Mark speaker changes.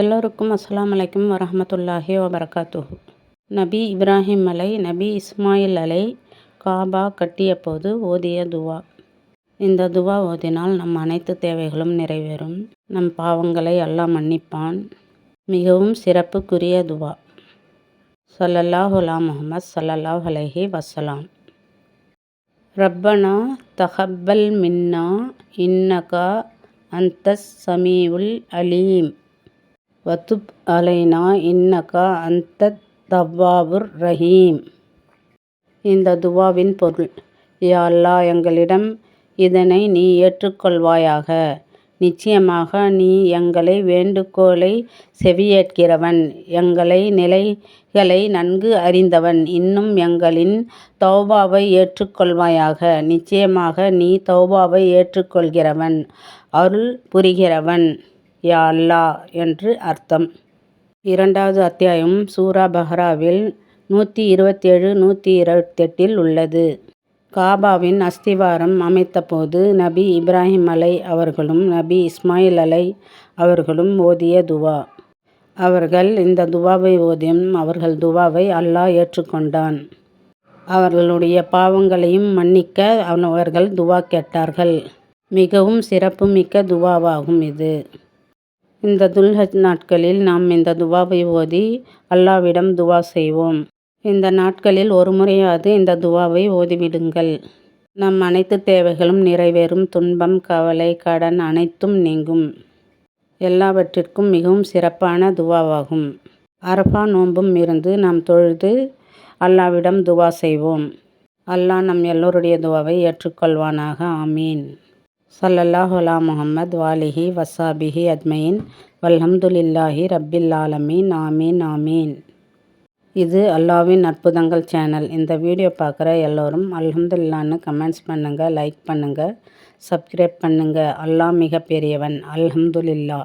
Speaker 1: எல்லோருக்கும் அஸ்லாம் அலைக்கும் வரமத்துல்லாஹி வபரகாத்து நபி இப்ராஹிம் அலை நபி இஸ்மாயில் அலை காபா கட்டிய போது ஓதிய துவா. இந்த துவா ஓதினால் நம் அனைத்து தேவைகளும் நிறைவேறும். நம் பாவங்களை அல்லாஹ் மன்னிப்பான். மிகவும் சிறப்புக்குரிய துவா. ஸல்லல்லாஹு அலா முஹம்மத் ஸல்லல்லாஹு வசலாம் ரப்பனா தஹப்பல் மின்னா இன்னகா அந்த சமீவுல் அலீம். வத்துப் அலைனா இன்னகா அந்தத் தவ்வாபுர் ரஹீம். இந்த துவாவின் பொருள் யா அல்லாஹ் எங்களிடம் இதனை நீ ஏற்றுக்கொள்வாயாக. நிச்சயமாக நீ எங்களை வேண்டுகோளை செவியேற்கிறவன். எங்களை நிலைகளை நன்கு அறிந்தவன். இன்னும் எங்களின் தௌபாவை ஏற்றுக்கொள்வாயாக. நிச்சயமாக நீ தௌபாவை ஏற்றுக்கொள்கிறவன் அருள் புரிகிறவன். யா அல்லாஹ் என்று அர்த்தம். இரண்டாவது அத்தியாயம் சூரா பஹ்ராவில் நூற்றி இருபத்தேழு நூற்றி இருபத்தெட்டில் உள்ளது. காபாவின் அஸ்திவாரம் அமைத்தபோது நபி இப்ராஹிம் அலை அவர்களும் நபி இஸ்மாயில் அலை அவர்களும் ஓதிய துவா. அவர்கள் இந்த துவாவை ஓதியும் அவர்கள் துவாவை அல்லாஹ் ஏற்றுக்கொண்டான். அவர்களுடைய பாவங்களையும் மன்னிக்க அவர்கள் துவா கேட்டார்கள். மிகவும் சிறப்புமிக்க துவாவாகும் இது. இந்த துல்ஹஜ் நாட்களில் நாம் இந்த துவாவை ஓதி அல்லாவிடம் துவா செய்வோம். இந்த நாட்களில் ஒரு முறையாவது இந்த துவாவை ஓதிவிடுங்கள். நம் அனைத்து தேவைகளும் நிறைவேறும். துன்பம் கவலை கடன் அனைத்தும் நீங்கும். எல்லாவற்றிற்கும் மிகவும் சிறப்பான துவாவாகும். அரஃபா நோன்பும் இருந்து நாம் தொழுது அல்லாவிடம் துவா செய்வோம். அல்லாஹ் நம் எல்லோருடைய துவாவை ஏற்றுக்கொள்வானாக. ஆமீன். சல்லல்லாஹுலா முஹம்மத் வாலிஹி வசாபிஹி அத்மயின் வல்ஹம்துலில்லாஹி ரப்பில் ஆலமீன். ஆமீன் ஆமீன். இது அல்லாவின் அற்புதங்கள் சேனல் இந்த வீடியோ பார்க்குற எல்லோரும் அல்ஹம்துல்லான்னு கமெண்ட்ஸ் பண்ணுங்கள் லைக் பண்ணுங்கள் சப்ஸ்கிரைப் பண்ணுங்கள் அல்லாஹ் மிக பெரியவன் அல்ஹம்துலில்லா